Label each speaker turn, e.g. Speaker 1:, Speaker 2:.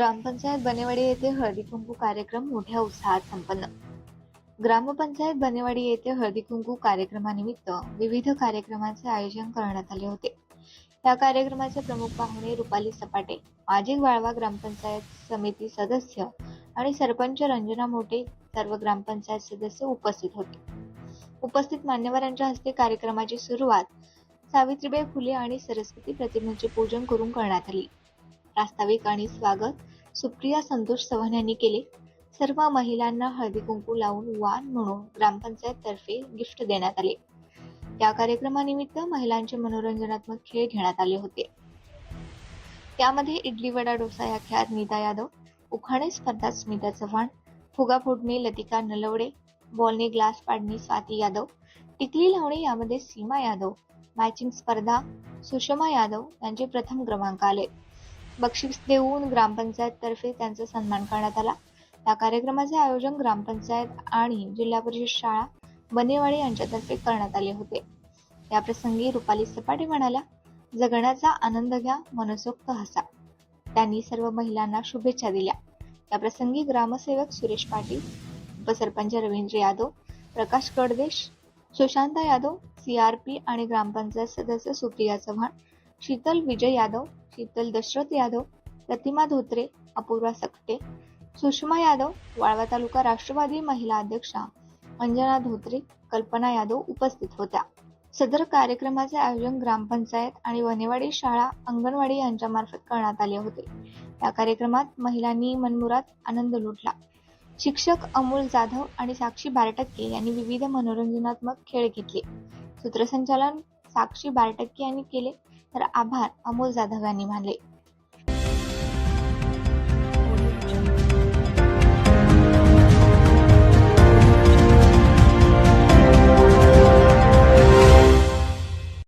Speaker 1: ग्रामपंचायत बनेवाडी येथे हळदी कुंकू कार्यक्रम मोठ्या उत्साहात संपन्न. ग्रामपंचायत बनेवाडी येथे हळदी कुंकू कार्यक्रमानिमित्त विविध कार्यक्रमांचे आयोजन करण्यात आले होते. या कार्यक्रमाचे प्रमुख पाहुणे रुपाली सपाटे माजी वाळवा ग्रामपंचायत समिती सदस्य आणि सरपंच रंजना मोठे सर्व ग्रामपंचायत सदस्य उपस्थित होते. उपस्थित मान्यवरांच्या हस्ते कार्यक्रमाची सुरुवात सावित्रीबाई फुले आणि सरस्वती प्रतिमेचे पूजन करून करण्यात आली. प्रास्ताविक आणि स्वागत सुप्रिया संतोष चव्हाण यांनी केले. सर्व महिलांना हळदी कुंकू लावून वाण म्हणून ग्रामपंचायत तर्फे गिफ्ट देण्यात आले. या कार्यक्रमानिमित्त महिलांचे मनोरंजनात्मक खेळ घेण्यात आले होते. त्यामध्ये इडली वडा डोसा या खेळात नीता यादव उखाणे स्पर्धात स्मिता चव्हाण फुगा फोडणे लतिका नलवडे बॉलने ग्लास पाडणे स्वाती यादव टिकली लावणे यामध्ये सीमा यादव मॅचिंग स्पर्धा सुषमा यादव यांचे प्रथम क्रमांक आले. बक्षीस देऊन ग्रामपंचायततर्फे त्यांचा सन्मान करण्यात आला. या कार्यक्रमाचे आयोजन ग्रामपंचायत आणि जिल्हा परिषद शाळा बनेवाडी यांच्यातर्फे करण्यात आले होते. या प्रसंगी रुपाली सपाटे म्हणाल्या जगण्याचा आनंद घ्या मनसोक्त हसा. त्यांनी सर्व महिलांना शुभेच्छा दिल्या. या प्रसंगी ग्रामसेवक सुरेश पाटील उपसरपंच रवींद्र यादव प्रकाश कडदेश सुशांता यादव सीआरपी आणि ग्रामपंचायत सदस्य सुप्रिया चव्हाण शीतल विजय यादव शीतल दशरथ यादव प्रतिमा धोत्रे अपूर्वा सकटे सुषमा यादव वाळवा तालुका राष्ट्रवादी महिला अध्यक्षा अंजना धोत्रे कल्पना यादव उपस्थित होत्या. सदर कार्यक्रमाचे आयोजन ग्रामपंचायत आणि वनेवाडी शाळा अंगणवाडी यांच्यामार्फत करण्यात आले होते. या कार्यक्रमात महिलांनी मनमुरात आनंद लुटला. शिक्षक अमोल जाधव आणि साक्षी बारटक्के यांनी विविध मनोरंजनात्मक खेळ घेतले. सूत्रसंचालन साक्षी बारटक्के यांनी केले. तर आभार. अमोल जाधव यांनी मानले.